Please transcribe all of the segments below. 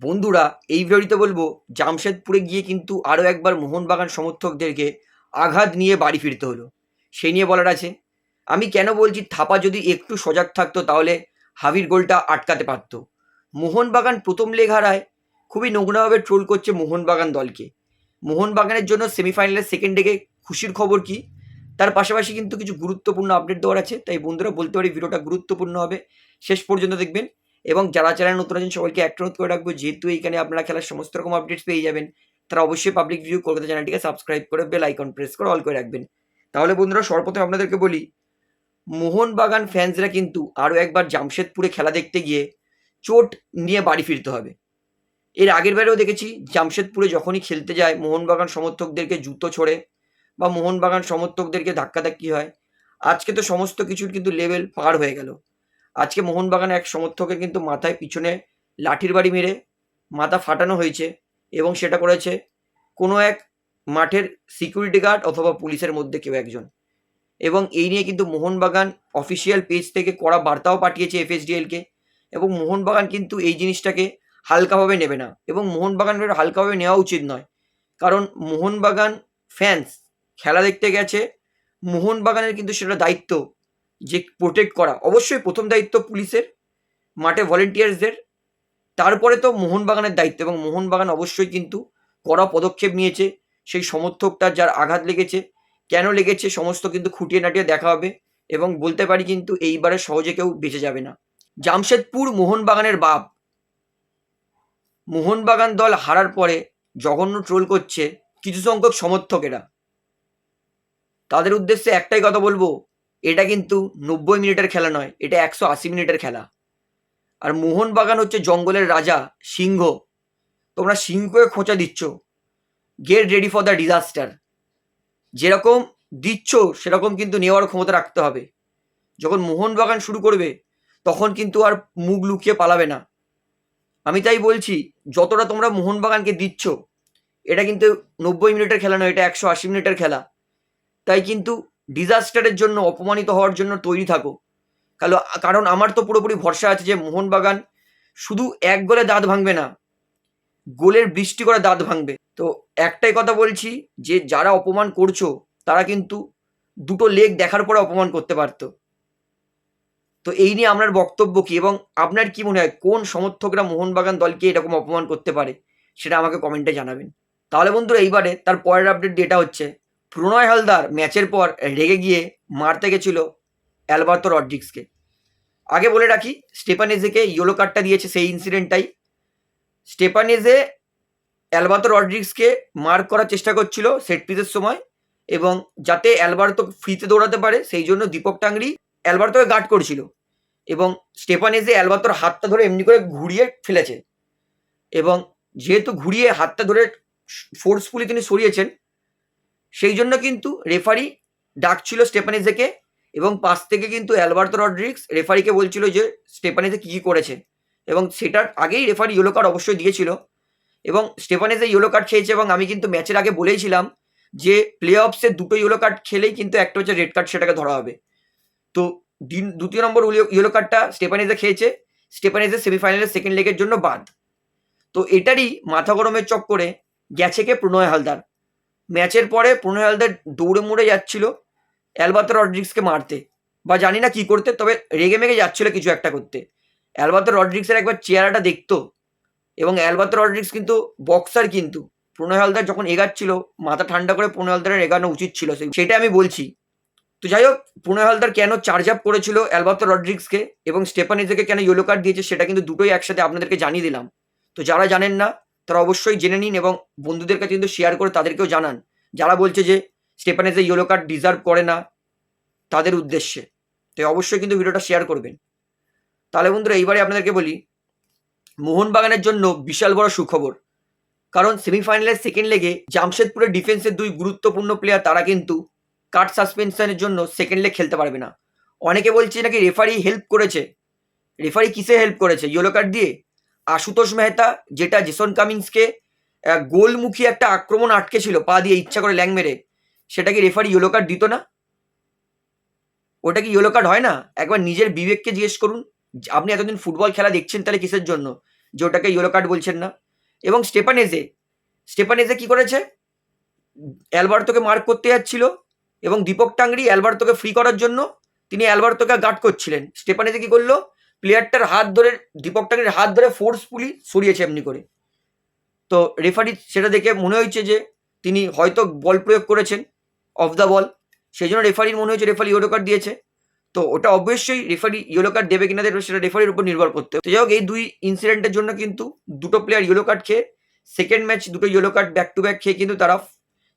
বন্ধুরা, এই ভিডিওটিতে বলব, জামশেদপুরে গিয়ে কিন্তু আরও একবার মোহনবাগান সমর্থকদেরকে আঘাত নিয়ে বাড়ি ফিরতে হলো। সেই নিয়ে বলার আছে, আমি কেন বলছি থাপা যদি একটু সজাগ থাকতো তাহলে হাবির গোলটা আটকাতে পারতো। মোহনবাগান প্রথম লেগ হারায়, খুবই নোংরাভাবে ট্রোল করছে মোহনবাগান দলকে। মোহনবাগানের জন্য সেমিফাইনালের সেকেন্ড লেগে খুশির খবর কি? তার পাশাপাশি কিন্তু কিছু গুরুত্বপূর্ণ আপডেট দেওয়ার আছে, তাই বন্ধুরা বলতে পারি ভিডিওটা গুরুত্বপূর্ণ হবে। শেষ পর্যন্ত দেখবেন। এবং যারা চ্যানেল নতুন আছেন, সবাইকে একটা অনুরোধ করে রাখব, যেহেতু এইখানে আপনারা খেলার সমস্ত রকম আপডেটস পেয়ে যাবেন, তারা অবশ্যই পাবলিক ভিউ কলকাতা চ্যানেলটিকে সাবস্ক্রাইব করে বেল আইকন প্রেস করে অল করে রাখবেন। তাহলে বন্ধুরা, সর্বপ্রথম আপনাদেরকে বলি, মোহনবাগান ফ্যান্সরা কিন্তু আরও একবার জামশেদপুরে খেলা দেখতে গিয়ে চোট নিয়ে বাড়ি ফিরতে হবে। এর আগের বারেও দেখেছি, জামশেদপুরে যখনই খেলতে যায়, মোহনবাগান সমর্থকদেরকে জুতো ছড়ে বা মোহনবাগান সমর্থকদেরকে ধাক্কাধাক্কি হয়, আজকে তো সমস্ত কিছুর কিন্তু লেভেল পার হয়ে গেল। আজকে মোহনবাগানের এক সমর্থকের কিন্তু মাথায় পিছনে লাঠির বাড়ি মেরে মাথা ফাটানো হয়েছে এবং সেটা করেছে কোনো এক মাঠের সিকিউরিটি গার্ড অথবা পুলিশের মধ্যে কেউ একজন। এবং এই নিয়ে কিন্তু মোহনবাগান অফিসিয়াল পেজ থেকে কড়া বার্তাও পাঠিয়েছে এফএসডিএলকে এবং মোহনবাগান কিন্তু এই জিনিসটাকে হালকাভাবে নেবে না এবং মোহনবাগানের হালকাভাবে নেওয়া উচিত নয়। কারণ মোহনবাগান ফ্যান্স খেলা দেখতে গেছে, মোহনবাগানের কিন্তু সেটা দায়িত্ব যে প্রোটেক্ট করা, অবশ্যই প্রথম দায়িত্ব পুলিশের, মাঠে ভলেন্টিয়ার্সদের তারপরে তো মোহনবাগানের দায়িত্ব এবং মোহনবাগান অবশ্যই কিন্তু কড়া পদক্ষেপ নিয়েছে। সেই সমর্থকটার যার আঘাত লেগেছে, কেন লেগেছে সমস্ত কিন্তু খুঁটিয়ে নাটিয়ে দেখা হবে এবং বলতে পারি কিন্তু এইবারে সহজে কেউ বেঁচে যাবে না। জামশেদপুর মোহনবাগানের বাপ। মোহনবাগান দল হারার পরে জঘন্য ট্রোল করছে কিছু সংখ্যক সমর্থকেরা। তাদের উদ্দেশ্যে একটাই কথা বলব এটা কিন্তু নব্বই মিনিটের খেলা নয়, এটা একশো আশি মিনিটের খেলা। আর মোহনবাগান হচ্ছে জঙ্গলের রাজা, সিংহ। তোমরা সিংহকে খোঁচা দিচ্ছ। Get ready for the disaster যেরকম দিচ্ছ, সেরকম কিন্তু নেওয়ার ক্ষমতা রাখতে হবে। যখন মোহনবাগান শুরু করবে, তখন কিন্তু আর মুখ লুকিয়ে পালাবে না। আমি তাই বলছি, যতটা তোমরা মোহনবাগানকে দিচ্ছ, এটা কিন্তু নব্বই মিনিটের খেলা নয়, এটা একশো আশি মিনিটের খেলা। তাই কিন্তু ডিজাস্টারের জন্য, অপমানিত হওয়ার জন্য তৈরি থাকো। কারণ কারণ আমার তো পুরোপুরি ভরসা আছে যে মোহনবাগান শুধু এক গোলে দাঁত ভাঙবে না, গোলের বৃষ্টি করে দাঁত ভাঙবে। তো একটাই কথা বলছি, যে যারা অপমান করছ, তারা কিন্তু দুটো লেগ দেখার পরে অপমান করতে পারতো। তো এই নিয়ে আপনার বক্তব্য কি? এবং আপনার কি মনে হয়, কোন সমর্থকরা মোহনবাগান দলকে এরকম অপমান করতে পারে? সেটা আমাকে কমেন্টে জানাবেন। তাহলে বন্ধুরা, এইবারে তার পরের আপডেট ডেটা হচ্ছে প্রণয় হালদার ম্যাচের পর রেগে গিয়ে মারতে গেছিল অ্যালবার্তো রড্রিক্সকে আগে বলে রাখি, স্টেপানেজেকে ইয়েলো কার্ডটা দিয়েছে সেই ইনসিডেন্টটাই স্টেপানেজে অ্যালবার্তো রড্রিক্সকে মার্ক করার চেষ্টা করছিল সেট পিসের সময় এবং যাতে অ্যালবার্তো ফ্রিতে দৌড়াতে পারে, সেই জন্য দীপক টাংরি অ্যালবার্তোকে গার্ড করেছিল এবং স্টেপানেজে অ্যালবার্তোর হাতটা ধরে এমনি করে ঘুরিয়ে ফেলেছে এবং যেহেতু ঘুরিয়ে হাতটা ধরে ফোর্সফুলি তিনি সরিয়েছেন সেই জন্য কিন্তু রেফারি ডাকছিল স্টেপানেজেকে এবং পাশ থেকে কিন্তু অ্যালবার্তো রড্রিক্স রেফারিকে বলছিল যে স্টেপানিজে কী কী করেছে। এবং সেটার আগেই রেফারি ইয়েলো কার্ড অবশ্যই দিয়েছিল। এবং স্টেপানেজে ইয়েলো কার্ড খেয়েছে এবং আমি কিন্তু ম্যাচের আগে বলেইছিলাম যে প্লে অফসে দুটো ইয়েলো কার্ড খেলেই কিন্তু একটা হচ্ছে রেড কার্ড সেটাকে ধরা হবে। তো দিন, দ্বিতীয় নম্বর ইয়েলো কার্ডটা স্টেপানেজে খেয়েছে। স্টেপানেজের সেমিফাইনালের সেকেন্ড লেগের জন্য বাদ। তো এটারই মাথা গরমের চক্করে গেছে কে প্রণয় হালদার। ম্যাচের পরে প্রণয় হালদার দৌড়ে মুড়ে যাচ্ছিল অ্যালবাতো রড্রিক্সকে মারতে। বা জানি না কি করতে, তবে রেগে মেগে যাচ্ছিল কিছু একটা করতে। অ্যালবাতো রড্রিক্সের একবার চেহারাটা দেখতো এবং অ্যালবাতো রড্রিক্স কিন্তু বক্সার কিন্তু। প্রণয় হালদার যখন এগাচ্ছিল, মাথা ঠান্ডা করে প্রণয় এগানো উচিত ছিল। সেটা আমি বলছি। তো যাই হোক, প্রণয় হালদার কেন চার্জ আপ করেছিল অ্যালবাতো রড্রিক্সকে এবং স্টেপানিজেকে কেন ইয়েলো কার্ড দিয়েছে, সেটা কিন্তু দুটোই একসাথে আপনাদেরকে জানিয়ে দিলাম। তো যারা জানেন না তারা অবশ্যই জেনে নিন এবং বন্ধুদের কাছে কিন্তু শেয়ার করে তাদেরকেও জানান। যারা বলছে যে স্টেপানেজে ইয়েলো কার্ড ডিজার্ভ করে না, তাদের উদ্দেশ্যে। তো অবশ্যই কিন্তু ভিডিওটা শেয়ার করবেন। তাহলে বন্ধুরা, এইবারে আপনাদেরকে বলি, মোহনবাগানের জন্য বিশাল বড় সুখবর। কারণ সেমিফাইনালের সেকেন্ড লেগে জামশেদপুরের ডিফেন্সের দুই গুরুত্বপূর্ণ প্লেয়ার তারা কিন্তু কাট সাসপেনশনের জন্য সেকেন্ড লেগ খেলতে পারবে না। অনেকে বলছে নাকি রেফারি হেল্প করেছে। রেফারি কিসে হেল্প করেছে? ইয়েলো কার্ড দিয়ে? আশুতোষ মেহতা, যেটা জেসন কামিংসকে গোলমুখী একটা আক্রমণ আটকে ছিল পা দিয়ে ইচ্ছা করে ল্যাং মেরে। সেটা কি রেফারি ইয়েলো কার্ড দিত না? ওটা কি ইয়েলো কার্ড হয় না? একবার নিজের বিবেককে জিজ্ঞেস করুন। আপনি এতদিন ফুটবল খেলা দেখছেন তাহলে কিসের জন্য? যে ওটাকে ইয়েলো কার্ড বলছেন না। এবং স্টেপানেজে স্টেপানেজে কি করেছে? অ্যালবার্তোকে মার্ক করতে যাচ্ছিল এবং দীপক টাংরি অ্যালবার্তোকে ফ্রি করার জন্য তিনি অ্যালবার্তোকে গার্ড করছিলেন। স্টেপানেজে কি করল? প্লেয়ারটার হাত ধরে, দীপক টাংরির হাত ধরে ফোর্সফুলি সরিয়েছে এমনি করে। তো রেফারি সেটা দেখে মনে হয়েছে যে তিনি হয়তো বল প্রয়োগ করেছেন অফ দ্য বল সেই জন্য রেফারির মনে হয়েছে রেফারি ইয়েলো কার্ড দিয়েছে। তো ওটা অবশ্যই রেফারি ইয়েলো কার্ড দেবে কিনা দেবে সেটা রেফারির উপর নির্ভর করতে তো যাই হোক, এই দুই ইনসিডেন্টের জন্য কিন্তু দুটো প্লেয়ার ইয়েলো কার্ড খেয়ে সেকেন্ড ম্যাচ দুটো yellow card back to back খেয়ে কিন্তু তারা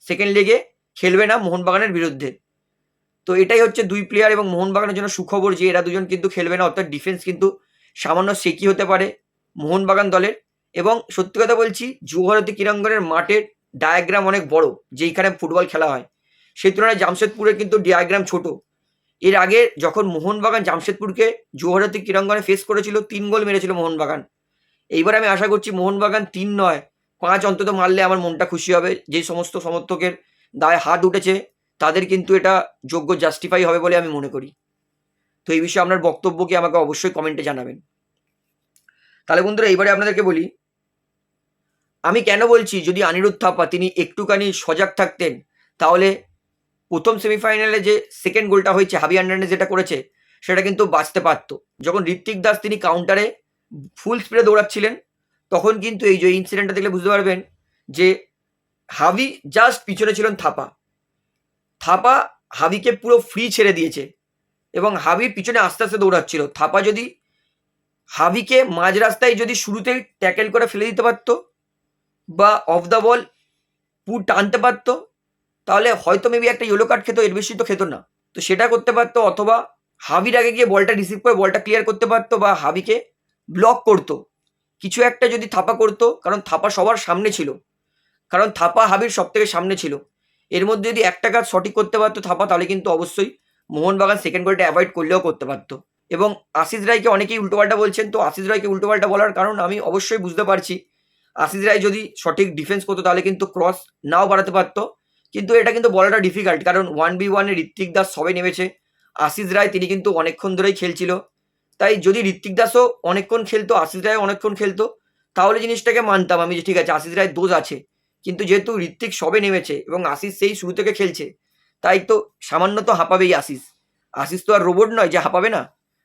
সেকেন্ড লেগে খেলবে না মোহনবাগানের বিরুদ্ধে। তো এটাই হচ্ছে দুই প্লেয়ার এবং মোহনবাগানের জন্য সুখবর যে এরা দুজন কিন্তু খেলবে না, অর্থাৎ ডিফেন্স কিন্তু সামান্য সেকি হতে পারে মোহনবাগান দলের। এবং সত্যি কথা বলছি, যুবভারতী ক্রীড়াঙ্গনের মাঠের ডায়াগ্রাম অনেক বড়, যেইখানে ফুটবল খেলা হয়। সেই তুলনায় জামশেদপুরের কিন্তু ডায়াগ্রাম ছোট। এর আগে যখন মোহনবাগান জামশেদপুরকে যুবভারতী ক্রীড়াঙ্গনে ফেস করেছিল, তিন গোল মেরেছিল মোহনবাগান। এইবার আমি আশা করছি মোহনবাগান তিন নয়, পাঁচ অন্তত মারলে আমার মনটা খুশি হবে। যে সমস্ত সমর্থকের দায়ে হাত উঠেছে তাদের কিন্তু এটা যোগ্য জাস্টিফাই হবে বলে আমি মনে করি। তো এই বিষয়ে আপনার বক্তব্য কি আমাকে অবশ্যই কমেন্টে জানাবেন। তাহলে বন্ধুরা, এইবারে আপনাদেরকে বলি, আমি কেন বলছি যদি অনিরুদ্ধ থাপা তিনি একটুখানি সজাগ থাকতেন, তাহলে প্রথম সেমিফাইনালে যে সেকেন্ড গোলটা হয়েছে হাবি আন্ডারনে যেটা করেছে, সেটা কিন্তু বাঁচতে পারত। যখন ঋত্বিক দাস তিনি কাউন্টারে ফুল স্পিডে দৌড়াচ্ছিলেন, তখন কিন্তু এই যে ইনসিডেন্টটা দেখলে বুঝতে পারবেন যে হাবি জাস্ট পিছনে ছিলেন থাপা থাপা হাবিকে পুরো ফ্রি ছেড়ে দিয়েছে। এবং হাবির পিছনে আস্তে আস্তে দৌড়াচ্ছিল। থাপা যদি হাবিকে মাঝ রাস্তায় যদি শুরুতেই ট্যাকেল করে ফেলে দিতে পারতো বা অফ দ্য বল পুর টানতে পারতো, তাহলে হয়তো মেবি একটা ইয়েলো কার্ড খেতো, এর বেশি তো খেতো না। তো সেটা করতে পারতো অথবা হাবির আগে গিয়ে বলটা রিসিভ করে বলটা ক্লিয়ার করতে পারতো বা হাবিকে ব্লক করতো। কিছু একটা যদি থাপা করতো, কারণ থাপা সবার সামনে ছিল। কারণ থাপা হাবির সব থেকে সামনে ছিল। এর মধ্যে যদি একটা কাজ সঠিক করতে পারতো থাপা, তাহলে কিন্তু অবশ্যই মোহনবাগান সেকেন্ড গোলটা অ্যাভয়েড করলেও করতে পারতো। এবং আশিস রায়কে অনেকেই উল্টোপাল্টা বলছেন, তো আশিস রায়কে উল্টোপাল্টা বলার কারণ আমি অবশ্যই বুঝতে পারছি। আশিস রায় যদি সঠিক ডিফেন্স করতো, তাহলে কিন্তু ক্রস নাও বাড়াতে পারতো। কিন্তু এটা কিন্তু বলাটা ডিফিকাল্ট কারণ ওয়ান বি ওয়ানে ঋত্বিক দাস সবাই নেমেছে। আশিস রায়, তিনি কিন্তু অনেকক্ষণ ধরেই খেলছিল। তাই যদি ঋত্বিক দাসও অনেকক্ষণ খেলতো, আশিস রায় অনেকক্ষণ খেলতো, তাহলে জিনিসটাকে মানতাম আমি যে ঠিক আছে, আশিস রায় দোষ আছে। কিন্তু যেহেতু ঋত্বিক সবে নেমেছে এবং আশিস সেই শুরু থেকে খেলছে, তাই তো সামান্য তো হাঁপাবেই আশিস। আশিস তো আর রোবট নয় যে হাঁপাবে না।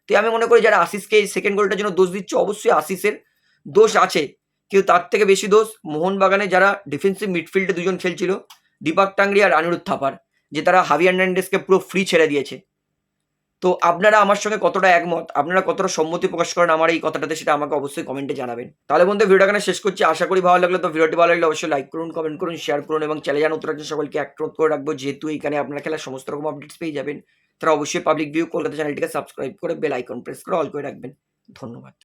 তো আমি মনে করি যারা আশিসকে এই সেকেন্ড গোলটার জন্য দোষ দিচ্ছে, অবশ্যই আশিসের দোষ আছে। কিন্তু তার থেকে বেশি দোষ মোহনবাগানে যারা ডিফেন্সিভ মিডফিল্ডে দুজন খেলছিল, দীপক টাংরি আর আনিরুদ্ধ থাপার, যে তারা হাভি আর্নান্ডেসকে পুরো ফ্রি ছেড়ে দিয়েছে। তো আপনারা আমার সঙ্গে কতটা একমত? আপনারা কতটা সম্মতি প্রকাশ করেন আমার এই কথাটাতে সেটা আমাকে অবশ্যই কমেন্টে জানাবেন। তাহলে বন্ধু, ভিডিওটা এখানে শেষ করছি। আশা করি ভালো লাগলে তো ভিডিওটি ভালো লাগলে অবশ্যই লাইক করুন কমেন্ট করুন শেয়ার করুন এবং চ্যানেল জানো উত্তরাঞ্চল সকলকে অ্যাক্রোধ করে রাখব। যেহেতু এখানে আপনার খেলা সমস্ত রকম আপডেটস পেয়ে যাবেন, তারা অবশ্যই পাবলিক ভিউ কলকাতা চ্যানেলটিকে সাবস্ক্রাইব করে বেল আইকন প্রেস করে অল করে রাখবেন। ধন্যবাদ।